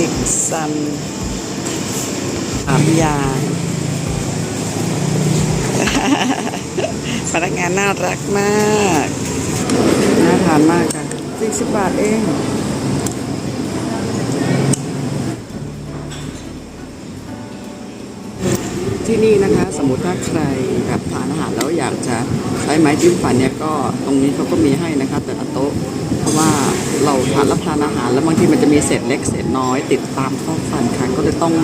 ติ่มซำสามอย่างพนักงานน่ารักมาก น่าทานมากค่ะสี่สิบบาทเอง ที่นี่นะคะ สมมติถ้าใครแบบทานอาหารแล้วอยากจะใช้ไม้จิ้มฟันเนี่ยก็ตรงนี้เขาก็มีให้นะคะ แต่ละโต๊ะ เพราะว่าเราทานรับทานอาหาร แล้วบางทีมันจะมีเศษเล็กเศษน้อย ติดตามข้อฟันค่ะก็เลยต้อง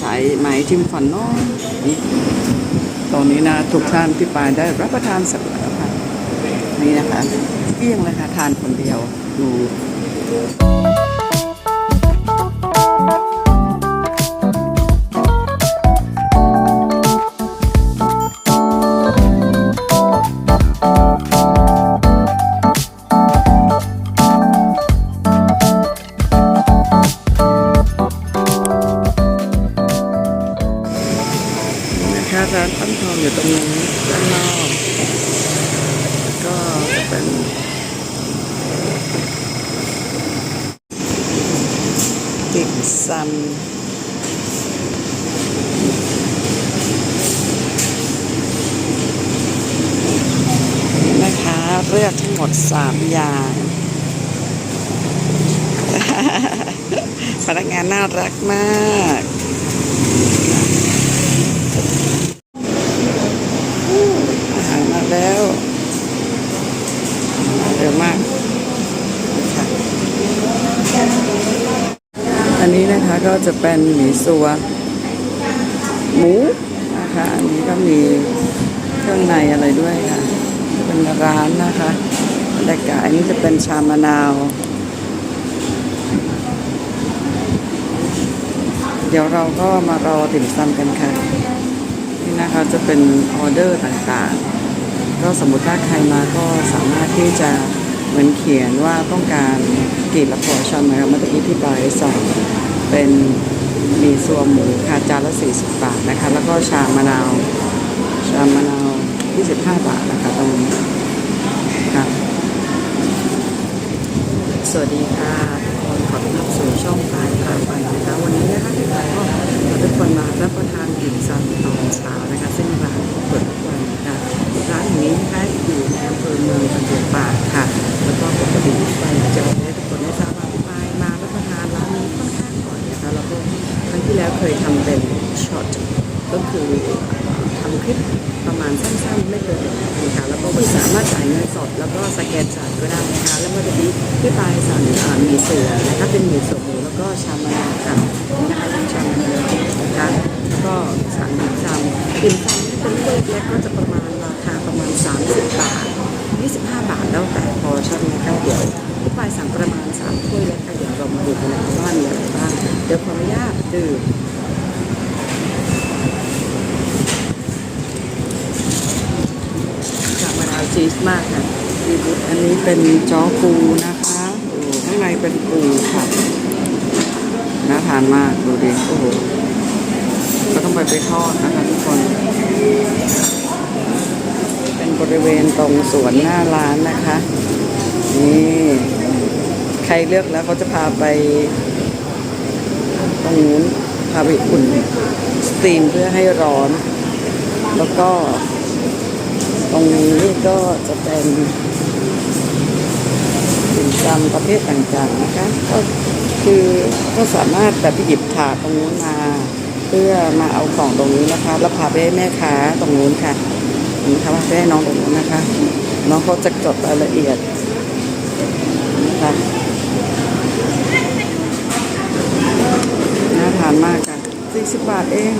ใช้ไม้จิ้มฟันเน้อยนี่ตรงนี้นะทุกท่านที่ไปได้รับประทานเสร็จแล้วค่ะนี่นะคะเกลี้ยงเลยค่ะทานคนเดียวดู นะคะร้านปั้นทองอยู่ตรงนี้ด้านนอกก็จะเป็นติ่มซำนะคะเลือกทั้งหมด3อย่าง พนักงานน่ารักมาก อาหารมาแล้วมาเร็วมากค่ะอั นนี้นะคะก็จะเป็นหมี่ซัว หมูนะคะอันนี้ก็มีเครื่องในอะไรด้วยค่ะเป็นร้านนะคะบรรยากาศอันนี้จะเป็นชามะนาว เดี๋ยวเราก็มารอติ่มซำกันค่ะนี่นะคะจะเป็นออเดอร์ต่างๆ ก็สมมุติถ้าใครมาก็สามารถที่จะเหมือนเขียนว่าต้องการกี่ละพอชั่นนะครับเมื่อกี้ที่บายสั่ง เป็นมีซัวหมูค่ะจานละ 40 บาทนะคะ แล้วก็ชามะนาว ชามะนาว 25 บาทนะคะตรงนี้ค่ะสวัสดีค่ะทุกคนขอต้อนรับสู่ช่องปลายพาไปนะคะวันนี้นะคะที่เราก็ขอทุกคนมารับประทานอิ่มซำตอนเช้านะคะซึ่งร้านเปิดทุกวันนะคะร้านแห่งนี้นะคะอยู่ในอำเภอเมืองตำบลป่า เคยทำเป็นช็อตก็คือทำคลิปประมาณสั้นๆ ไม่เกินหนึ่งนาทีค่ะแล้วก็สามารถจ่ายเงินสด แล้วก็สแกนจ่ายก็ได้นะคะแล้วเมื่อกี้ที่ปลายสั่งมีเสือนะคะเป็นหมี่สดหมูแล้วก็ชามะนาวค่ะ ดื่มจากมะนาวชีสมากค่ะดีบุตอันนี้เป็นจอปูนะคะโอ้ข้างในเป็นปูค่ะน่าทานมากดูดิโอ้โหก็ต้องไปไปทอดนะคะทุกคน เป็นบริเวณตรงสวนหน้าร้านนะคะ นี่ ใครเลือกแล้วเขาจะพาไป ตรงนู้นพาไปอุ่นสตรีมเพื่อให้ร้อน แล้วก็ ตรงนี้ก็จะเป็นสินจำประเภทต่างๆนะคะก็คือก็สามารถแบบไปหยิบถาดตรงนู้นมา เพื่อมาเอาของตรงนี้นะคะ แล้วพาไปให้แม่ค้าตรงนู้นค่ะนี่ค่ะว่าไปให้น้องตรงนู้นนะคะ น้องเขาจะจดรายละเอียดนะคะน่านมากค่ะ40 บาทเอง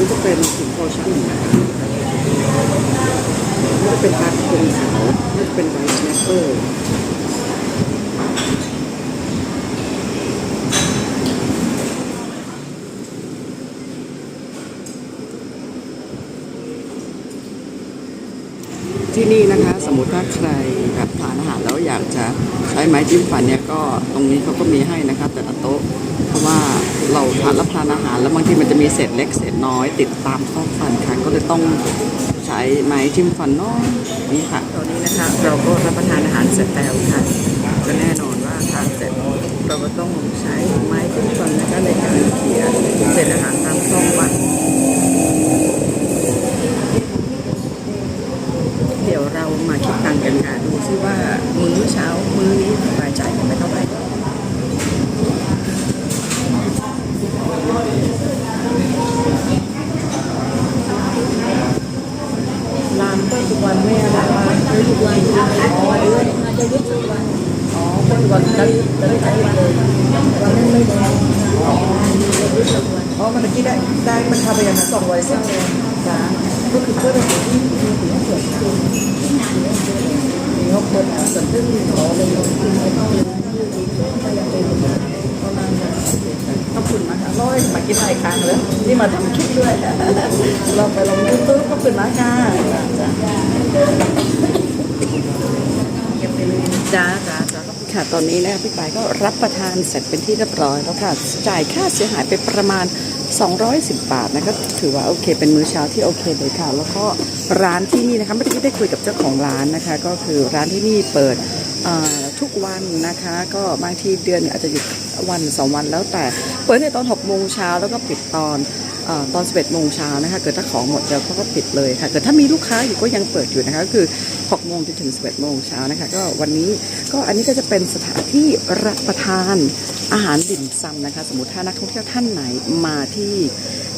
นี่ก็เป็นสิงโตชั่นนะครับนี่ก็เป็นปลากระพงขาวนี่เป็นไวท์แนปเปอร์ที่นี่นะคะ สมมติถ้าใครแบบทานอาหารแล้วอยากจะ ช้ไม้จิ้มฟันเนี่ยก็ตรงนี้เขาก็มีให้นะคะแต่ละโต๊ะ เพราะว่าเราทานรับทานอาหาร แล้วบางทีมันจะมีเศษเล็กเศษน้อย ติดตามข้อฟันค่ะก็เลยต้องใช้ไม้จิ้มฟันน้อยนี่ค่ะตอนนี้นะคะเราก็รับประทานอาหารเสร็จแล้วค่ะก็แน่นอนว่าทานเสร็จเราก็ต้องใช้ไม้จิ้มฟันนะคะในการเขี่ยเศษอาหารตามช่องฟัน เดี๋ยวเรามาคิดตังค์กันค่ะดูซิว่ามื้อเช้ามื้อนี้รายจ่ายกันไปเท่าไหร่ร้านเปิดทุกวันไม่อะไรวะเปิดทุกวันอ๋อเดือนจะยุดทุกวันอ๋อ เปิดทุกวันจะจะได้ใช้วันเลยวันนั้นไม่ได้อ๋อมันตะกี้ได้ได้มันทำไปอย่างนั้นสองร้อยเส้นเลยจ้าก็คือเพื่อนเราที่มีถึงเกิดขึ้นมีงบคนส่วนซึ่งขอเลยลงทุนไปต้องเลยก็ยังเป็นประมาณนั้นขอบคุณมากค่ะร้อยมากินหลายครั้งแล้วนี่มาทำคลิปด้วยเราไปลงยูทูบขอบคุณมากค่ะจ้าจ้าจ้า ค่ะ ตอนนี้นะพี่ปายก็รับประทานเสร็จเป็นที่เรียบร้อยแล้วค่ะ จ่ายค่าเสียหายไปประมาณ 210 บาทนะก็ถือว่าโอเค เป็นมื้อเช้าที่โอเคเลยค่ะ แล้วก็ร้านที่นี่นะคะไม่ได้ได้คุยกับเจ้าของร้านนะคะ ก็คือร้านที่นี่เปิดทุกวันนะคะ ก็บางทีเดือนอาจจะหยุดวันสองวันแล้วแต่เปิดในตอน6โมงเช้าแล้วก็ปิดตอนอตอน 11โมงเช้านะคะ เกิดถ้าของหมดแล้วเขาก็ปิดเลยค่ะ เกิดถ้ามีลูกค้าอยู่ก็ยังเปิดอยู่นะคะ ก็คือ 6โมงจนถึง 11โมงเช้านะคะ ก็วันนี้ก็อันนี้ก็จะเป็นสถานที่รับประทานอาหารดิ่มซำนะคะ สมมติถ้านักท่องเที่ยวท่านไหนมาที่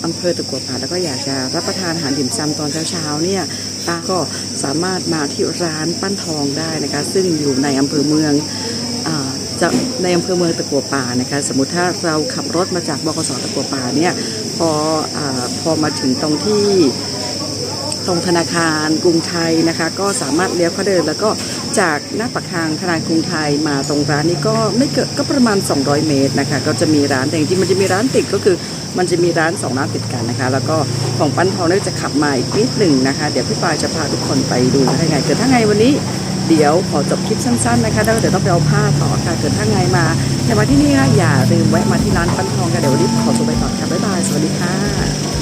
อำเภอตะกัวป่าแล้วก็อยากจะรับประทานอาหารดิ่มซำตอนเช้าๆเนี่ยก็สามารถมาที่ร้านปั้นทองได้นะคะ ซึ่งอยู่ในอำเภอเมืองจะในอำเภอเมืองตะกัวป่านะคะ สมมติถ้าเราขับรถมาจากบกสตะกัวป่าเนี่ยพออพอมาถึงตรงที่ ตรงธนาคารกรุงไทยนะคะ ก็สามารถเลี้ยวเข้าเดิน แล้วก็จากหน้าปากทางธนาคารกรุงไทยมาตรงร้านนี้ก็ไม่เกินก็ประมาณ 200 เมตรนะคะ ก็จะมีร้านแต่จริงๆมันจะมีร้านติดก็คือมันจะมีร้านสองร้านติดกันนะคะ แล้วก็ของปั้นทองเนี่ยจะขับมาอีกนิดหนึ่งนะคะ เดี๋ยวพี่ปายจะพาทุกคนไปดูได้ไงเกิดถ้าไงวันนี้เดี๋ยวขอจบคลิปสั้นๆนะคะแล้วเดี๋ยวต้องไปเอาผ้าต่อค่ะเกิดถ้าไงมาแต่มาที่นี่นะอย่าลืมแวะมาที่ร้านปั้นทองกันเดี๋ยววันนี้ขอตัวไปก่อนค่ะบ๊ายบายสวัสดีค่ะ